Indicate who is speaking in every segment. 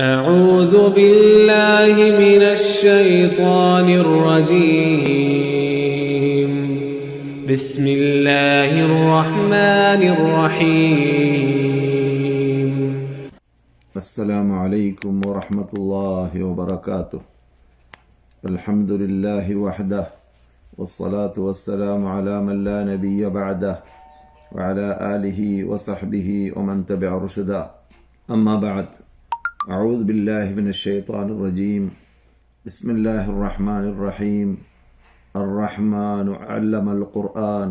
Speaker 1: أعوذ بالله من الشيطان الرجيم. بسم الله الرحمن الرحيم.
Speaker 2: السلام عليكم ورحمة الله وبركاته. الحمد لله وحده والصلاة والسلام على من لا نبي بعده وعلى آله وصحبه ومن تبع رشدا أما بعد أعوذ بالله من الشيطان الرجيم بسم الله الرحمن الرحيم الرحمن علم القرآن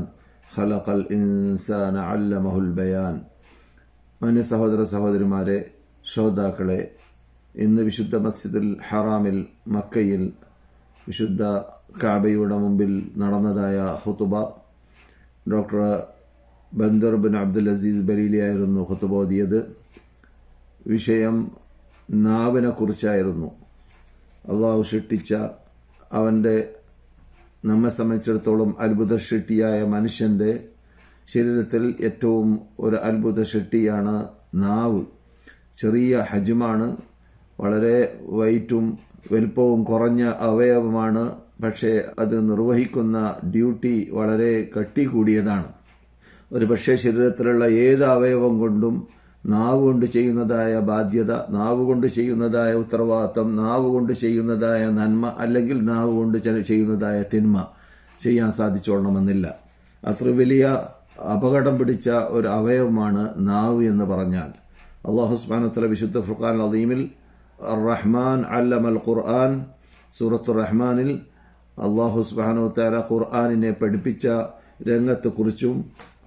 Speaker 2: خلق الإنسان علمه البيان മാന്യ സഹോദര സഹോദരിമാരെ ശ്രോതാക്കളെ ഇന്ന് വിശുദ്ധ മസ്ജിദുൽ ഹറാമിൽ മക്കയിൽ വിശുദ്ധ കാബയുടെ മുമ്പിൽ നടന്നതായ ഹുത്തുബ doctor Bandar bin Abdul Aziz ബലീലിയായിരുന്നു ഹുത്തുബ ഓതിയത് വിഷയം നാവിനെ കുറിച്ചായിരുന്നു അള്ളാഹു ഷിട്ടിച്ച അവന്റെ നമ്മെ സംബന്ധിച്ചിടത്തോളം അത്ഭുത ഷിട്ടിയായ മനുഷ്യന്റെ ശരീരത്തിൽ ഏറ്റവും ഒരു അത്ഭുത ഷിട്ടിയാണ് നാവ്. ചെറിയ ഹജ്മാണ് വളരെ വൈറ്റും വലുപ്പവും കുറഞ്ഞ അവയവമാണ് പക്ഷേ അത് നിർവഹിക്കുന്ന ഡ്യൂട്ടി വളരെ കട്ടി കൂടിയതാണ് ഒരു പക്ഷേ ശരീരത്തിലുള്ള ഏത് അവയവം കൊണ്ടും നാവ് കൊണ്ട് ചെയ്യുന്നതായ ബാധ്യത നാവ് കൊണ്ട് ചെയ്യുന്നതായ ഉത്തരവാദിത്വം നാവ് കൊണ്ട് ചെയ്യുന്നതായ നന്മ അല്ലെങ്കിൽ നാവ് കൊണ്ട് ചെയ്യുന്നതായ തിന്മ ചെയ്യാൻ സാധിച്ചോളണമെന്നില്ല. അത്ര വലിയ അപകടം പിടിച്ച ഒരു അവയവമാണ് നാവ് എന്ന് പറഞ്ഞാൽ. അള്ളാഹു സുബ്ഹാനഹു വിശുദ്ധ ഫുർഖാൻ അദീമിൽ റഹ്മാൻ അല്ലമൽ ഖുർആൻ സൂറത്തു റഹ്മാനിൽ അള്ളാഹു സുബ്ഹാനഹു തആല ഖുർആനിനെ പഠിപ്പിച്ച രംഗത്തെക്കുറിച്ചും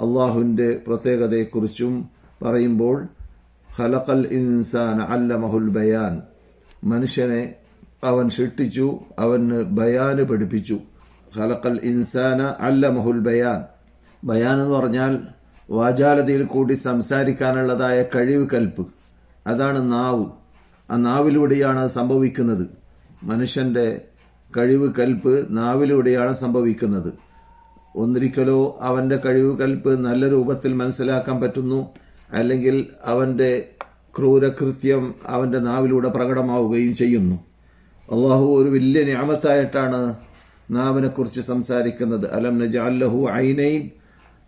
Speaker 2: അള്ളാഹുവിന്റെ പ്രത്യേകതയെക്കുറിച്ചും പറയുമ്പോൾ ഖലഖൽ ഇൻസാൻ അല്ലമഹുൽ ബയാൻ. മനുഷ്യനെ അവൻ സൃഷ്ടിച്ചു അവന് ബയാന് പഠിപ്പിച്ചു. ഖലഖൽ ഇൻസാന അല്ലമഹുൽ ബയാൻ. ബയാൻ എന്ന് പറഞ്ഞാൽ വാചാലതയിൽ കൂടി സംസാരിക്കാനുള്ളതായ കഴിവ് കൽപ്പ്. അതാണ് നാവ്. ആ നാവിലൂടെയാണ് സംഭവിക്കുന്നത്. മനുഷ്യന്റെ കഴിവ് കൽപ്പ് നാവിലൂടെയാണ് സംഭവിക്കുന്നത്. ഒന്നിരിക്കലോ അവന്റെ കഴിവ് കൽപ്പ് നല്ല രൂപത്തിൽ മനസ്സിലാക്കാൻ പറ്റുന്നു. അല്ലെങ്കിൽ അവന്റെ ക്രൂരകൃത്യം അവന്റെ നാവിലൂടെ പ്രകടമാവുകയും ചെയ്യുന്നു. അള്ളാഹു ഒരു വലിയ ഞാമത്തായിട്ടാണ് നാവിനെ കുറിച്ച് സംസാരിക്കുന്നത്. അലം നജ അല്ലഹു ഐനൈൻ.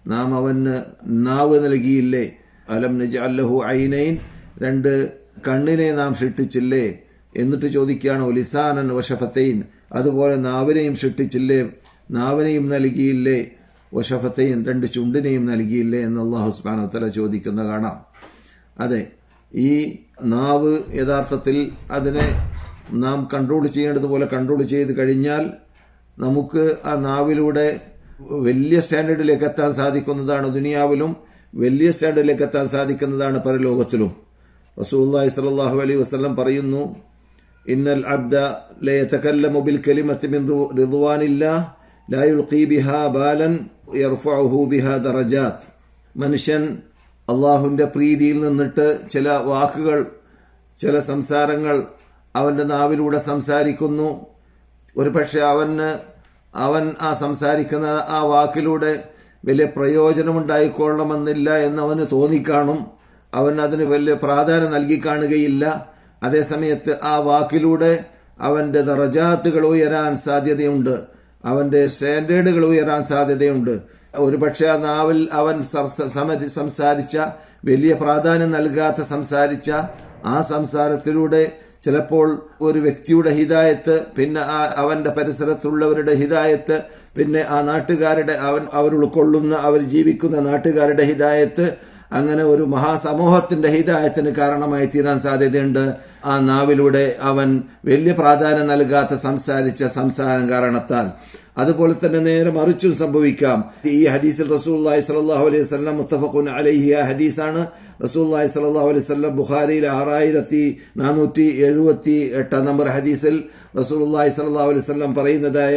Speaker 2: നാം അവന് നാവ് നൽകിയില്ലേ? അലം നജ അല്ലഹു ഐനൈൻ. രണ്ട് കണ്ണിനെ നാം സൃഷ്ടിച്ചില്ലേ? എന്നിട്ട് ചോദിക്കുകയാണ് ഒലിസാനൻ വഷഫത്തൈൻ അതുപോലെ നാവിനെയും സൃഷ്ടിച്ചില്ലേ? നാവിനെയും നൽകിയില്ലേ? വഷഫത്തൈൻ രണ്ട് ചുണ്ടിനെയും നൽകിയില്ലേ എന്ന് അള്ളാഹു സ്ബാനത്തല ചോദിക്കുന്ന കാണാം. അതെ ഈ നാവ് യഥാർത്ഥത്തിൽ അതിനെ നാം കൺട്രോൾ ചെയ്യേണ്ടതുപോലെ കൺട്രോൾ ചെയ്ത് കഴിഞ്ഞാൽ നമുക്ക് ആ നാവിലൂടെ വലിയ സ്റ്റാൻഡേർഡിലേക്ക് എത്താൻ സാധിക്കുന്നതാണ് ദുനിയാവിലും വലിയ സ്റ്റാൻഡേർഡിലേക്ക് എത്താൻ സാധിക്കുന്നതാണ് പരലോകത്തിലും. റസൂലുള്ളാഹി സ്വല്ലല്ലാഹു അലൈ വസ്ലം പറയുന്നു ഇന്നൽ അബ്ദ ലയതകല്ലമു ബിൽ കലിമത്തിൻ മിൻ റിദ്വാനില്ലാഹ് ലാ യുൽഖി ബിഹാ ബാലൻ യർഫഉഹു ബിഹാ ദറജാത്ത്. മനുഷ്യൻ അള്ളാഹുവിന്റെ പ്രീതിയിൽ നിന്നിട്ട് ചില വാക്കുകൾ ചില സംസാരങ്ങൾ അവന്റെ നാവിലൂടെ സംസാരിക്കുന്നു. ഒരു പക്ഷെ അവന് അവൻ ആ സംസാരിക്കുന്ന ആ വാക്കിലൂടെ വലിയ പ്രയോജനമുണ്ടായിക്കൊള്ളണമെന്നില്ല എന്ന് അവന് തോന്നിക്കാണും. അവൻ അതിന് വലിയ പ്രാധാന്യം നൽകി കാണുകയില്ല. അതേസമയത്ത് ആ വാക്കിലൂടെ അവന്റെ ദറജാത്തുകൾ ഉയരാൻ സാധ്യതയുണ്ട്. അവന്റെ സ്റ്റാൻഡേർഡുകൾ ഉയരാൻ സാധ്യതയുണ്ട്. ഒരുപക്ഷെ ആ നാവിൽ അവൻ സംസാരിച്ച വലിയ പ്രാധാന്യം നൽകാത്ത സംസാരിച്ച ആ സംസാരത്തിലൂടെ ചിലപ്പോൾ ഒരു വ്യക്തിയുടെ ഹിതായത്ത് പിന്നെ ആ അവന്റെ പരിസരത്തുള്ളവരുടെ ഹിതായത്ത് പിന്നെ ആ നാട്ടുകാരുടെ അവൻ അവർ ഉൾക്കൊള്ളുന്ന അവർ ജീവിക്കുന്ന നാട്ടുകാരുടെ ഹിതായത്ത് അങ്ങനെ ഒരു മഹാസമൂഹത്തിന്റെ ഹിതായത്തിന് കാരണമായി തീരാൻ സാധ്യതയുണ്ട്. ആ നാവിലൂടെ അവൻ വലിയ പ്രാധാന്യം നൽകാത്ത സംസാരിച്ച സംസാരം കാരണത്താൽ. അതുപോലെ തന്നെ നേരെ മറിച്ചും സംഭവിക്കാം. ഈ ഹദീസിൽ റസൂല്ലായി സലാഹു അലൈഹി വസല്ലം മുത്തഫഖുൻ അലൈഹി ആ ഹദീസാണ് റസൂല്ലായി സലാഹു അലൈഹി വസല്ലം ബുഖാരിയിൽ ആറായിരത്തി നാനൂറ്റി എഴുപത്തി എട്ടാം നമ്പർ ഹദീസിൽ റസൂലുള്ളാഹി സ്വല്ലല്ലാഹു അലൈഹി വസല്ലം പറയുന്നതായ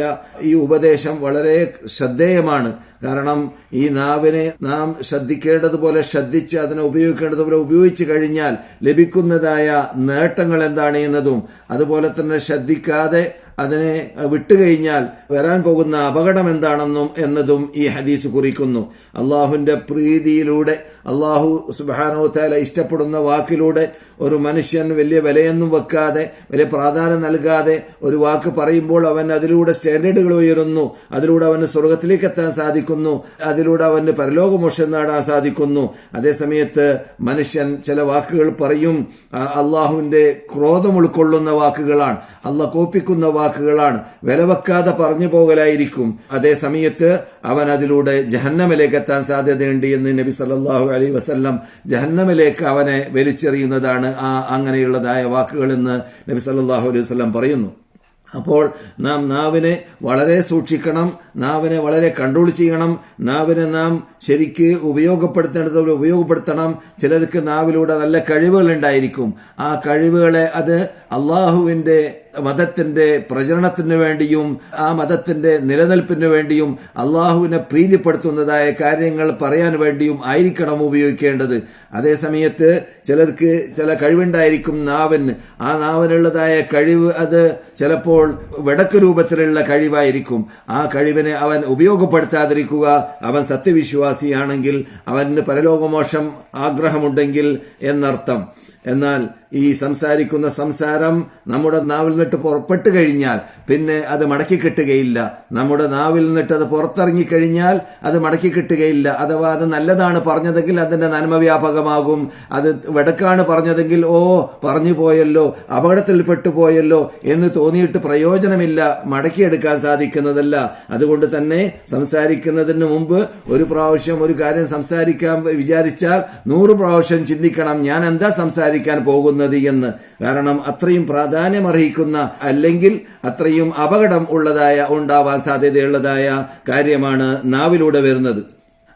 Speaker 2: ഈ ഉപദേശം വളരെ ശ്രദ്ധേയമാണ്. കാരണം ഈ നാവിനെ നാം ശ്രദ്ധിക്കേണ്ടതുപോലെ ശ്രദ്ധിച്ച് അതിനെ ഉപയോഗിക്കേണ്ടതുപോലെ ഉപയോഗിച്ചു കഴിഞ്ഞാൽ ലഭിക്കുന്നതായ നേട്ടങ്ങൾ എന്താണ് എന്നതും അതുപോലെ തന്നെ ശ്രദ്ധിക്കാതെ അതിനെ വിട്ടുകഴിഞ്ഞാൽ വരാൻ പോകുന്ന അപകടം എന്താണെന്നും എന്നതും ഈ ഹദീസ് കുറിക്കുന്നു. അള്ളാഹുവിന്റെ പ്രീതിയിലൂടെ അള്ളാഹു സുബാനോ താല ഇഷ്ടപ്പെടുന്ന വാക്കിലൂടെ ഒരു മനുഷ്യൻ വലിയ വിലയൊന്നും വെക്കാതെ വലിയ പ്രാധാന്യം നൽകാതെ ഒരു വാക്ക് പറയുമ്പോൾ അവൻ അതിലൂടെ സ്റ്റാൻഡേർഡുകൾ ഉയരുന്നു അതിലൂടെ അവന് സ്വർഗത്തിലേക്ക് എത്താൻ സാധിക്കുന്നു അതിലൂടെ അവന് പരലോകമോക്ഷം നേടാൻ സാധിക്കുന്നു. അതേസമയത്ത് മനുഷ്യൻ ചില വാക്കുകൾ പറയും അള്ളാഹുവിന്റെ ക്രോധം ഉൾക്കൊള്ളുന്ന വാക്കുകളാണ് അള്ള കോപ്പിക്കുന്ന വാക്കുകളാണ് വിലവെക്കാതെ പറഞ്ഞു പോകലായിരിക്കും. അതേസമയത്ത് അവൻ അതിലൂടെ ജഹന്നമിലേക്ക് എത്താൻ സാധ്യതയുണ്ട് എന്ന് നബി സല്ലല്ലാഹു അലൈഹി വസല്ലം ജഹന്നമിലേക്ക് അവനെ വലിച്ചെറിയുന്നതാണ് ആ അങ്ങനെയുള്ളതായ വാക്കുകൾ എന്ന് നബി സല്ലാഹു അലൈഹി വസല്ലം പറയുന്നു. അപ്പോൾ നാം നാവിനെ വളരെ സൂക്ഷിക്കണം നാവിനെ വളരെ കൺട്രോൾ ചെയ്യണം നാവിനെ നാം ശരിക്ക് ഉപയോഗപ്പെടുത്തേണ്ടതുപോലെ ഉപയോഗപ്പെടുത്തണം. ചിലർക്ക് നാവിലൂടെ നല്ല കഴിവുകൾ ഉണ്ടായിരിക്കും. ആ കഴിവുകളെ അത് അള്ളാഹുവിന്റെ മതത്തിന്റെ പ്രചരണത്തിന് വേണ്ടിയും ആ മതത്തിന്റെ നിലനിൽപ്പിന് വേണ്ടിയും അള്ളാഹുവിനെ പ്രീതിപ്പെടുത്തുന്നതായ കാര്യങ്ങൾ പറയാൻ വേണ്ടിയും ആയിരിക്കണം ഉപയോഗിക്കേണ്ടത്. അതേസമയത്ത് ചിലർക്ക് ചില കഴിവുണ്ടായിരിക്കും നാവിന് ആ നാവിനുള്ളതായ കഴിവ് അത് ചിലപ്പോൾ വടക്ക് രൂപത്തിലുള്ള കഴിവായിരിക്കും. ആ കഴിവിനെ അവൻ ഉപയോഗപ്പെടുത്താതിരിക്കുക അവൻ സത്യവിശ്വാസിയാണെങ്കിൽ അവന് പരലോകമോശം ആഗ്രഹമുണ്ടെങ്കിൽ എന്നർത്ഥം. എന്നാൽ ഈ സംസാരിക്കുന്ന സംസാരം നമ്മുടെ നാവിൽ നിന്നിട്ട് പുറപ്പെട്ടു കഴിഞ്ഞാൽ പിന്നെ അത് മടക്കി കിട്ടുകയില്ല. നമ്മുടെ നാവിൽ നിന്നിട്ട് അത് പുറത്തിറങ്ങി കഴിഞ്ഞാൽ അത് മടക്കി കിട്ടുകയില്ല. അഥവാ അത് നല്ലതാണ് പറഞ്ഞതെങ്കിൽ അതിന്റെ നന്മ വ്യാപകമാകും അത് വെടക്കാണ് പറഞ്ഞതെങ്കിൽ ഓ പറഞ്ഞു പോയല്ലോ അപകടത്തിൽപ്പെട്ടു പോയല്ലോ എന്ന് തോന്നിയിട്ട് പ്രയോജനമില്ല മടക്കിയെടുക്കാൻ സാധിക്കുന്നതല്ല. അതുകൊണ്ട് തന്നെ സംസാരിക്കുന്നതിന് മുമ്പ് ഒരു പ്രാവശ്യം ഒരു കാര്യം സംസാരിക്കാൻ വിചാരിച്ചാൽ നൂറ് പ്രാവശ്യം ചിന്തിക്കണം ഞാൻ എന്താ സംസാരിക്കാൻ പോകുന്നത് എന്ന്. കാരണം അത്രയും പ്രാധാന്യം അർഹിക്കുന്ന അല്ലെങ്കിൽ അത്രയും അപകടം ഉള്ളതായ ഉണ്ടാവാൻ സാധ്യതയുള്ളതായ കാര്യമാണ് നാവിലൂടെ വരുന്നത്.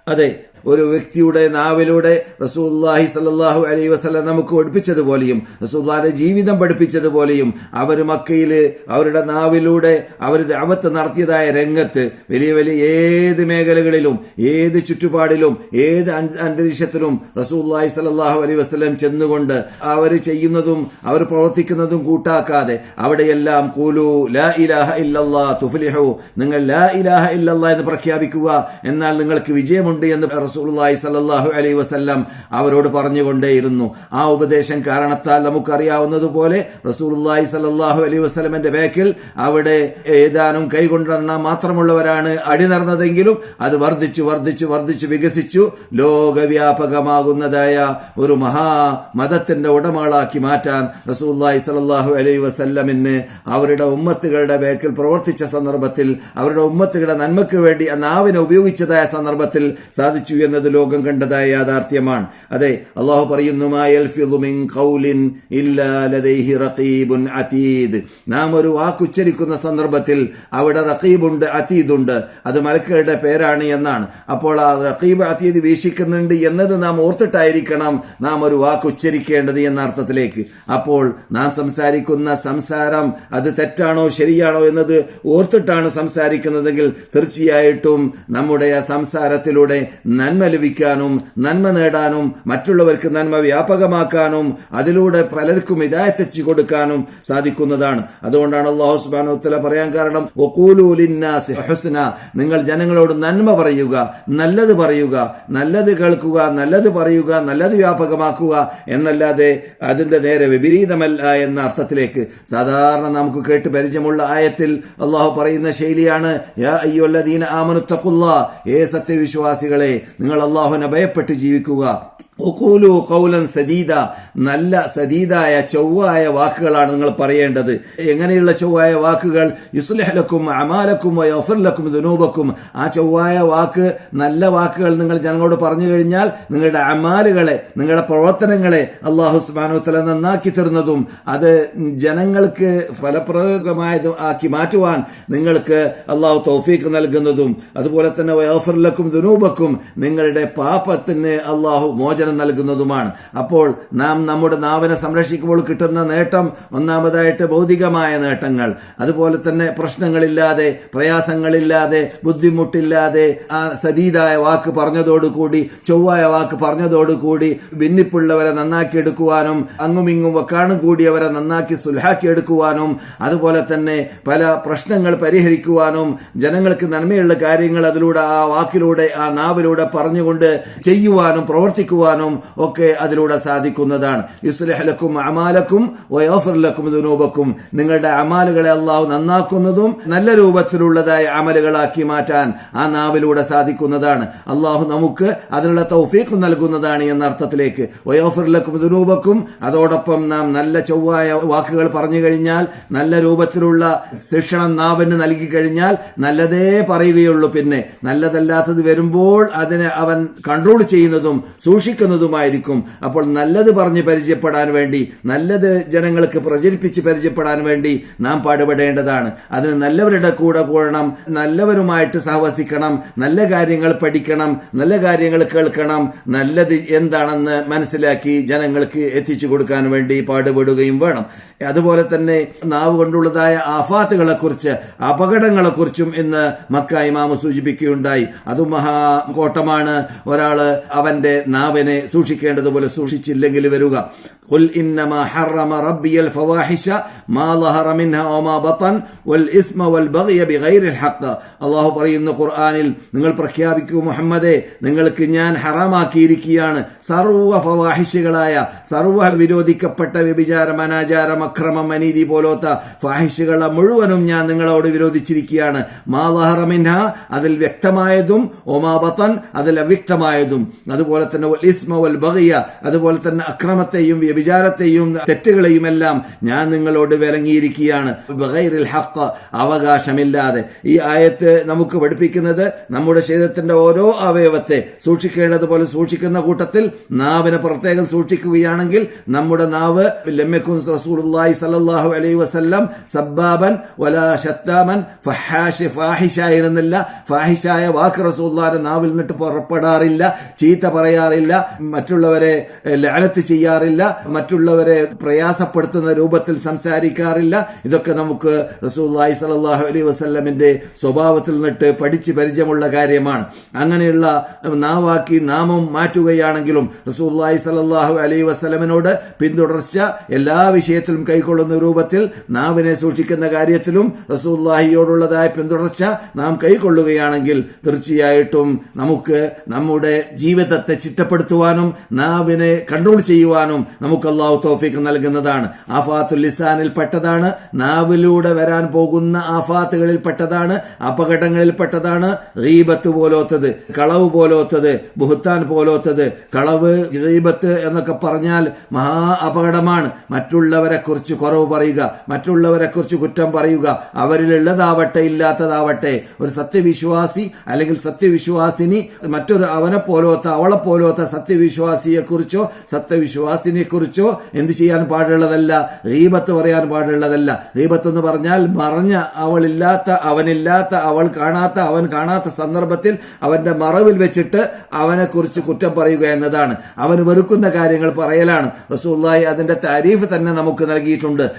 Speaker 2: അതെ ഒരു വ്യക്തിയുടെ നാവിലൂടെ റസൂല്ലാഹി സല്ലാഹു അലൈ വസ്ലം നമുക്ക് പഠിപ്പിച്ചതുപോലെയും റസൂല്ലാന്റെ ജീവിതം പഠിപ്പിച്ചതുപോലെയും അവർ മക്കയിൽ അവരുടെ നാവിലൂടെ അവർ ദഅവത്ത് നടത്തിയതായ രംഗത്ത് വലിയ വലിയ ഏത് മേഖലകളിലും ഏത് ചുറ്റുപാടിലും ഏത് അന്തരീക്ഷത്തിലും റസൂല്ലാഹി സല്ലാഹു അലൈ വസ്ലം ചെന്നുകൊണ്ട് അവർ ചെയ്യുന്നതും അവർ പ്രവർത്തിക്കുന്നതും കൂട്ടാക്കാതെ അവിടെയെല്ലാം കൂലു ലാ ഇലാഹ ഇല്ലല്ലാ തുഫ്ലിഹു നിങ്ങൾ ലാ ഇലാഹ ഇല്ലല്ലാ എന്ന് പ്രഖ്യാപിക്കുക എന്നാൽ നിങ്ങൾക്ക് വിജയമുണ്ട് എന്ന് റസൂലുള്ളാഹി സല്ലല്ലാഹു അലൈഹി വസല്ലം അവരോട് പറഞ്ഞുകൊണ്ടേയിരുന്നു. ആ ഉപദേശം കാരണത്താൽ നമുക്കറിയാവുന്നതുപോലെ റസൂലുള്ളാഹി സല്ലല്ലാഹു അലൈഹി വസല്ലമന്റെ ബാക്കിൽ അവിടെ ഏതാനും കൈകൊണ്ടെണ്ണ മാത്രമുള്ളവരാണ് അടിനടന്നതെങ്കിലും അത് വർദ്ധിച്ചു വർദ്ധിച്ചു വർദ്ധിച്ചു വികസിച്ചു ലോകവ്യാപകമാകുന്നതായ ഒരു മഹാ മതത്തിന്റെ ഉടമകളാക്കി മാറ്റാൻ റസൂലുള്ളാഹി സല്ലല്ലാഹു അലൈഹി വസല്ലമിന് അവരുടെ ഉമ്മത്തുകളുടെ ബാക്കിൽ പ്രവർത്തിച്ച സന്ദർഭത്തിൽ അവരുടെ ഉമ്മത്തുകളുടെ നന്മയ്ക്ക് വേണ്ടി നാവിനെ ഉപയോഗിച്ചതായ സന്ദർഭത്തിൽ സാധിച്ചു എന്നത് ലോകം കണ്ടതായ യാഥാർത്ഥ്യമാണ്. അതെ അള്ളാഹു പറയുന്നു "മാ യൽഫിദു ഖൗലിൻ ഇല്ലാ ലദൈഹി റഖീബുൻ അതീദ്. നാം ഒരു വാക്കുച്ചരിക്കുന്ന സന്ദർഭത്തിൽ അവിടെ റഖീബുണ്ട് അതീദുണ്ട്. അത് മലക്കുകളുടെ പേരാണ് എന്നാണ്. അപ്പോൾ ആ റഖീബ് അതീദ് വീക്ഷിക്കുന്നുണ്ട് എന്നത് നാം ഓർത്തിട്ടായിരിക്കണം നാം ഒരു വാക്കുച്ചരിക്കേണ്ടത് എന്ന അർത്ഥത്തിലേക്ക്. അപ്പോൾ നാം സംസാരിക്കുന്ന സംസാരം അത് തെറ്റാണോ ശരിയാണോ എന്നത് ഓർത്തിട്ടാണ് സംസാരിക്കുന്നതെങ്കിൽ തീർച്ചയായിട്ടും നമ്മുടെ ആ സംസാരത്തിലൂടെ നന്മ ലഭിക്കാനും നന്മ നേടാനും മറ്റുള്ളവർക്ക് നന്മ വ്യാപകമാക്കാനും അതിലൂടെ പലർക്കും ഇതായത്തെച്ചു കൊടുക്കാനും സാധിക്കുന്നതാണ്. അതുകൊണ്ടാണ് അള്ളാഹു സുബാനു തല പറയാൻ കാരണം "വഖൂലൂ ലിന്നാസി ഹുസ്ന. നിങ്ങൾ ജനങ്ങളോട് നന്മ പറയുക നല്ലത് പറയുക നല്ലത് കേൾക്കുക നല്ലത് പറയുക നല്ലത് വ്യാപകമാക്കുക എന്നല്ലാതെ അതിന്റെ നേരെ വിപരീതമല്ല എന്ന അർത്ഥത്തിലേക്ക്. സാധാരണ നമുക്ക് കേട്ട് പരിചയമുള്ള ആയത്തിൽ അള്ളാഹു പറയുന്ന ശൈലിയാണ് ഏ സത്യവിശ്വാസികളെ നിങ്ങൾ അള്ളാഹുവിനെ ഭയപ്പെട്ട് ജീവിക്കുക. ഉഖൂലു കൗലൻ സദീദ. നല്ല സദീദായ ചൊവ്വായ വാക്കുകളാണ് നിങ്ങൾ പറയേണ്ടത്. എങ്ങനെയുള്ള ചൊവ്വായ വാക്കുകൾ? യുസുലഹലക്കും അമാലക്കും ഒഫർലക്കും ദുനൂബക്കും. ആ ചൊവ്വായ വാക്ക് നല്ല വാക്കുകൾ നിങ്ങൾ ജനങ്ങളോട് പറഞ്ഞു കഴിഞ്ഞാൽ നിങ്ങളുടെ അമാലുകളെ നിങ്ങളുടെ പ്രവർത്തനങ്ങളെ അള്ളാഹു സുബാനുത്തല നന്നാക്കി തരുന്നതും അത് ജനങ്ങൾക്ക് ഫലപ്രദമായത് ആക്കി മാറ്റുവാൻ നിങ്ങൾക്ക് അള്ളാഹു തൗഫീഖ് നൽകുന്നതും അതുപോലെ തന്നെ ഒഫർലക്കും ദുനൂബക്കും നിങ്ങളുടെ പാപത്തിന് അള്ളാഹു മോചനം മോചനം നൽകുന്നതുമാണ്. അപ്പോൾ നാം നമ്മുടെ നാവിനെ സംരക്ഷിക്കുമ്പോൾ കിട്ടുന്ന നേട്ടം ഒന്നാമതായിട്ട് ഭൗതികമായ നേട്ടങ്ങൾ. അതുപോലെ തന്നെ പ്രശ്നങ്ങളില്ലാതെ പ്രയാസങ്ങളില്ലാതെ ബുദ്ധിമുട്ടില്ലാതെ ആ സതീതായ വാക്ക് പറഞ്ഞതോടുകൂടി ചൊവ്വായ വാക്ക് പറഞ്ഞതോടുകൂടി ഭിന്നിപ്പുള്ളവരെ നന്നാക്കി എടുക്കുവാനും അങ്ങുമിങ്ങും കൂടി കൂടിയവരെ നന്നാക്കി സുൽഹാക്കി എടുക്കുവാനും അതുപോലെ തന്നെ പല പ്രശ്നങ്ങൾ പരിഹരിക്കുവാനും ജനങ്ങൾക്ക് നന്മയുള്ള കാര്യങ്ങൾ അതിലൂടെ ആ വാക്കിലൂടെ ആ നാവിലൂടെ പറഞ്ഞുകൊണ്ട് ചെയ്യുവാനും പ്രവർത്തിക്കുവാനും ഒക്കെ അതിലൂടെ സാധിക്കുന്നതാണ്. യുസ്ലഹലക്കും അമാലക്കും വയോഫർലക്കും ദുനൂബക്കും. നിങ്ങളുടെ അമാലുകളെ അള്ളാഹു നന്നാക്കുന്നതും നല്ല രൂപത്തിലുള്ളതായ അമലുകളാക്കി മാറ്റാൻ ആ നാവിലൂടെ സാധിക്കുന്നതാണ്. അള്ളാഹു നമുക്ക് അതിനുള്ള തൗഫീഖ് നൽകുന്നതാണ് എന്ന അർത്ഥത്തിലേക്ക്. വയോഫർലക്കും ദുനൂബക്കും അതോടൊപ്പം നാം നല്ല ചൊവ്വായ വാക്കുകൾ പറഞ്ഞു കഴിഞ്ഞാൽ നല്ല രൂപത്തിലുള്ള ശിക്ഷണം നാവിന് നൽകി കഴിഞ്ഞാൽ നല്ലതേ പറയുകയുള്ളൂ പിന്നെ. നല്ലതല്ലാത്തത് വരുമ്പോൾ അതിനെ അവൻ കൺട്രോൾ ചെയ്യുന്നതും സൂക്ഷിക്കുന്നതുമായിരിക്കും അപ്പോൾ നല്ലത് പറഞ്ഞ് പരിചയപ്പെടാൻ വേണ്ടി നല്ലത് ജനങ്ങൾക്ക് പ്രചരിപ്പിച്ച് പരിചയപ്പെടാൻ വേണ്ടി നാം പാടുപെടേണ്ടതാണ്. അതിന് നല്ലവരുടെ കൂടെ കൂടണം നല്ലവരുമായിട്ട് സഹവസിക്കണം നല്ല കാര്യങ്ങൾ പഠിക്കണം നല്ല കാര്യങ്ങൾ കേൾക്കണം നല്ലത് എന്താണെന്ന് മനസ്സിലാക്കി ജനങ്ങൾക്ക് എത്തിച്ചു കൊടുക്കാൻ വേണ്ടി പാടുപെടുകയും വേണം. അതുപോലെ തന്നെ നാവ് കൊണ്ടുള്ളതായ ആഫാത്തുകളെക്കുറിച്ച് അപകടങ്ങളെക്കുറിച്ചും ഇന്ന് മക്ക ഇമാമ സൂചിപ്പിക്കുകയുണ്ടായി. അതും മഹാ കോട്ടമാണ്. ഒരാൾ അവന്റെ നാവിനെ സൂക്ഷിക്കേണ്ടതുപോലെ സൂക്ഷിച്ചില്ലെങ്കിൽ വരിക. قل إنما حرم ربي الفواحش ما ظهر منها وما بطن والإثم والبغي بغير الحق അള്ളാഹു പറയുന്ന ഖുർആാനിൽ നിങ്ങൾ പ്രഖ്യാപിക്കൂ മുഹമ്മദെ നിങ്ങൾക്ക് ഞാൻ ഹറാമാക്കിയിരിക്കുകയാണ് സർവ ഫവാഹിഷുകളായ സർവ വിരോധിക്കപ്പെട്ട വ്യഭിചാരം അനാചാരം അക്രമം അനീതി പോലത്തെ ഫാഹിഷുകളെ മുഴുവനും ഞാൻ നിങ്ങളോട് വിരോധിച്ചിരിക്കുകയാണ് മാ ലഹറമിൻഹ അതിൽ വ്യക്തമായതും ഒമാ ബത്തൻ അതിൽ അവ്യക്തമായതും അതുപോലെ തന്നെ വൽ ഇസ്മ വൽ ബഗിയ അതുപോലെ തന്നെ അക്രമത്തെയും വ്യഭിചാരത്തെയും തെറ്റുകളെയും എല്ലാം ഞാൻ നിങ്ങളോട് വിലങ്ങിയിരിക്കുകയാണ്. ബഗൈറിൽ ഹക്ക് അവകാശമില്ലാതെ. ഈ ആയത്ത് നമുക്ക് പഠിപ്പിക്കുന്നത് നമ്മുടെ ശരീരത്തിന്റെ ഓരോ അവയവത്തെ സൂക്ഷിക്കേണ്ടതുപോലെ സൂക്ഷിക്കുന്ന കൂട്ടത്തിൽ നാവിനെ പ്രത്യേകം സൂക്ഷിക്കുകയാണെങ്കിൽ നമ്മുടെ നാവ് ലമ്യക്കും റസൂലുള്ളാഹി സല്ലല്ലാഹു അലൈഹി വസല്ലം സബ്ബാബൻ വലാ ഷത്താമൻ ഫഹാഷ് എന്നില്ല ഫാഹിഷായ വാക്ക് നാവിൽ നിന്നിട്ട് പുറപ്പെടാറില്ല ചീത്ത പറയാറില്ല മറ്റുള്ളവരെ ലാലത്ത് ചെയ്യാറില്ല മറ്റുള്ളവരെ പ്രയാസപ്പെടുത്തുന്ന രൂപത്തിൽ സംസാരിക്കാറില്ല. ഇതൊക്കെ നമുക്ക് റസൂല്ലായി സലാഹു അലൈ വസ്ല്ലമിന്റെ സ്വഭാവത്തിൽ നിന്നിട്ട് പഠിച്ച് പരിചയമുള്ള കാര്യമാണ്. അങ്ങനെയുള്ള നാവാക്കി നാമം മാറ്റുകയാണെങ്കിലും റസൂല്ലായി സലാഹു അലൈ വസ്ലമിനോട് പിന്തുടർച്ച എല്ലാ വിഷയത്തിലും കൈക്കൊള്ളുന്ന രൂപത്തിൽ നാവിനെ സൂക്ഷിക്കുന്ന കാര്യത്തിലും റസൂല്ലാഹിയോടുള്ളതായ പിന്തുടർച്ച നാം കൈക്കൊള്ളുകയാണെങ്കിൽ തീർച്ചയായിട്ടും നമുക്ക് നമ്മുടെ ജീവിതത്തെ ചിട്ടപ്പെടുത്തുവാനും നാവിനെ കൺട്രോൾ ചെയ്യുവാനും നമുക്ക് അള്ളാഹു തോഫിക്ക് നൽകുന്നതാണ്. ആഫാത്തുൽ ലിസാനിൽ പെട്ടതാണ്. നാവിലൂടെ വരാൻ പോകുന്ന ആഫാത്തുകളിൽ പെട്ടതാണ്. അപകടങ്ങളിൽ പെട്ടതാണ്. റീബത്ത് പോലോത്തത് കളവ് പോലോത്തത് ബുഹത്താൻ പോലോത്തത്. കളവ് റീബത്ത് എന്നൊക്കെ പറഞ്ഞാൽ മഹാ അപകടമാണ്. മറ്റുള്ളവരെ കുറിച്ച് കുറവ് പറയുക മറ്റുള്ളവരെ കുറിച്ച് കുറ്റം പറയുക. അവരിലുള്ളതാവട്ടെ ഇല്ലാത്തതാവട്ടെ. ഒരു സത്യവിശ്വാസി അല്ലെങ്കിൽ സത്യവിശ്വാസിനി മറ്റൊരു അവനെ പോലോത്ത അവളെ പോലോത്ത സത്യവിശ്വാസിയെ കുറിച്ചോ സത്യവിശ്വാസിനെ കുറിച്ചോ എന്ത് ചെയ്യാൻ പാടുള്ളതല്ല? റീബത്ത് പറയാൻ പാടുള്ളതല്ല. റീബത്ത് എന്ന് പറഞ്ഞാൽ മറഞ്ഞ അവളില്ലാത്ത അവനില്ലാത്ത അവൾ കാണാത്ത അവൻ കാണാത്ത സന്ദർഭത്തിൽ അവന്റെ മറവിൽ വെച്ചിട്ട് അവനെക്കുറിച്ച് കുറ്റം പറയുക എന്നതാണ്. അവൻ വെറുക്കുന്ന കാര്യങ്ങൾ പറയലാണ്. റസൂല്ലായി അതിന്റെ താരീഫ് തന്നെ നമുക്ക് നൽകിയിട്ടുണ്ട്.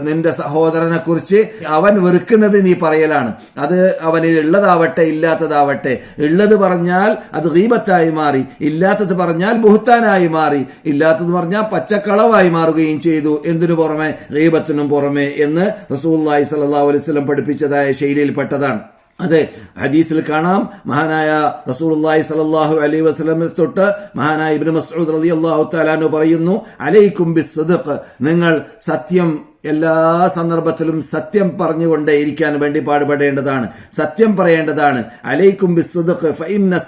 Speaker 2: നിന്റെ സഹോദരനെ കുറിച്ച് അവൻ വെറുക്കുന്നത് നീ പറയലാണ്. അത് അവന് ഉള്ളതാവട്ടെ ഇല്ലാത്തതാവട്ടെ. ഉള്ളത് പറഞ്ഞാൽ അത് റീബത്തായി മാറി. ഇല്ലാത്തത് പറഞ്ഞാൽ ബുഹത്താനായി മാറി. ഇല്ലാത്തത് പറഞ്ഞാൽ പച്ചക്കളവായി മാറുകയും ചെയ്തു. എന്തിനു പുറമെ? റീബത്തിനും പുറമെ എന്ന് റസൂല്ലായി സല്ലാ അലൈവലം പഠിപ്പിച്ചതായ ശൈലിയിൽപ്പെട്ടതാണ് അതെ ഹദീസിൽ കാണാം. മഹാനായ റസൂലുള്ളാഹി സ്വല്ലല്ലാഹു അലൈഹി വസല്ലം തൊട്ട് മഹാനായ ഇബ്നു മസ്ഊദ് റളിയല്ലാഹു താലാനു പറയുന്നു അലൈക്കും ബിസ്സദ്ഖ്. നിങ്ങൾ സത്യം എല്ലാ സന്ദർഭത്തിലും സത്യം പറഞ്ഞുകൊണ്ടേ ഇരിക്കാൻ വേണ്ടി പാടുപെടേണ്ടതാണ്. സത്യം പറയേണ്ടതാണ്. അലൈക്കും ബിസ്സദ്ഖ് ഫൈന